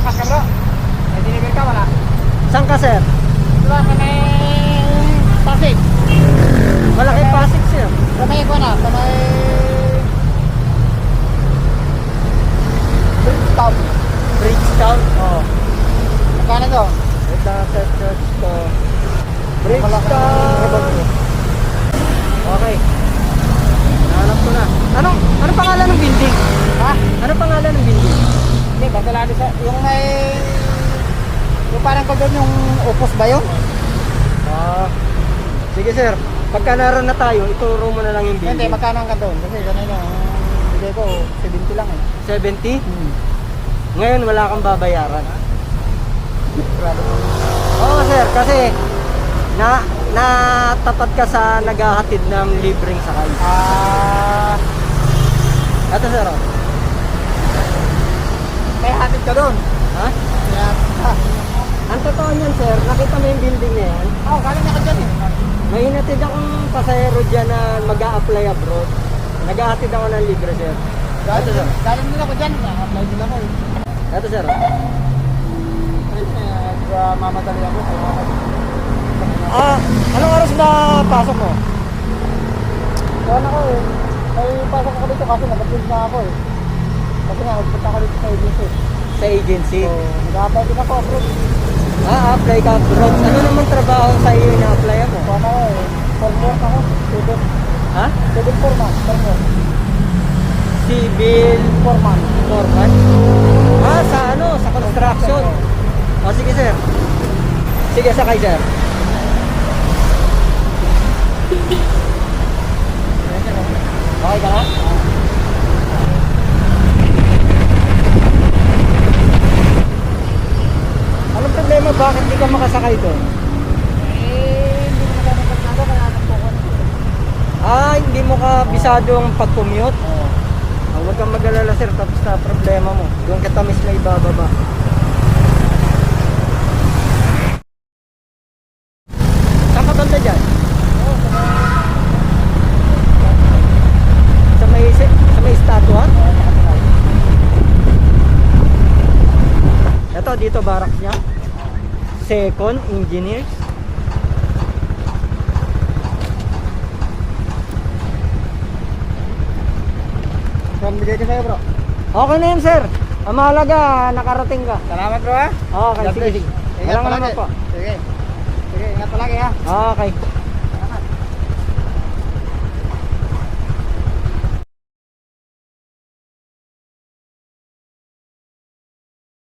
Nakakas ka bro? May deliver ka wala? Saan ka, sir? Diba sa may Pasig? Malaki Pasig, sir. Sa may ko na, sa may Bridgetown. Bridgetown. Oo. Magkano to? Wait lang, sir. Search ko. Bridgetown. Okay. Nahanap ko na. Anong, ano pangalan ng building? Ha? Ano pangalan ng building? Hindi, lang sa yung may yung parang doon yung upos ba yun? Ah. sige, sir. Pagka naroon na tayo, ituro mo na lang yung Hindi, building. magkano ka doon? Kasi kanina, ang bigay ko 70 lang eh. 70? Hmm. Ngayon, wala kang babayaran. Grabe. Oo, sir. Kasi, na natapat ka sa naghahatid ng libreng sakay. Ah, Ito, sir. oh. May hatid ka doon. Ha? Kaya, ah, Ang totoo niyan, sir, nakita mo yung building na yan. oh, galing na ka dyan eh. May hinatid akong pasahero dyan na mag apply abroad. Naghahatid ako ng libre, sir. Galing, galing nila ko dyan. Apply din ako eh. Ito, sir. oh. Uh, mamadali ako. Ah, anong oras ba pasok mo? Kaya ako eh. May pasok ako dito kasi nag-apply na ako eh. Kasi nga, nagpunta ako dito sa agency. Sa agency. So, nag-apply din ako abroad. Ah, apply ka abroad. Ano naman trabaho sa iyo na apply ako eh. Former ako. Civil. Ha? Civil foreman. Former. Civil Foreman. foreman? Ah, sa ano? Sa construction. O, sige, sir. Sige, sakay, sir. Okay ka na? Anong problema? Bakit ka makasakay doon? Eh, hindi ko kaya. Ah, hindi mo ka bisadong pag-commute? Oo. Ah, huwag kang mag-alala sir, tapos na problema mo. Doon kita mismo ibababa. Saan ka banda dyan? Sa may, sa may statua? Ito, dito barracks niya. Second Engineers. From bigay ko sa'yo bro. Okay na yun sir. Ang mahalaga, nakarating ka. Salamat bro ha. Okay, God sige, bless. sige. Ingat Walang palagi. naman po. Sige. Sige, ingat palagi ha. Okay.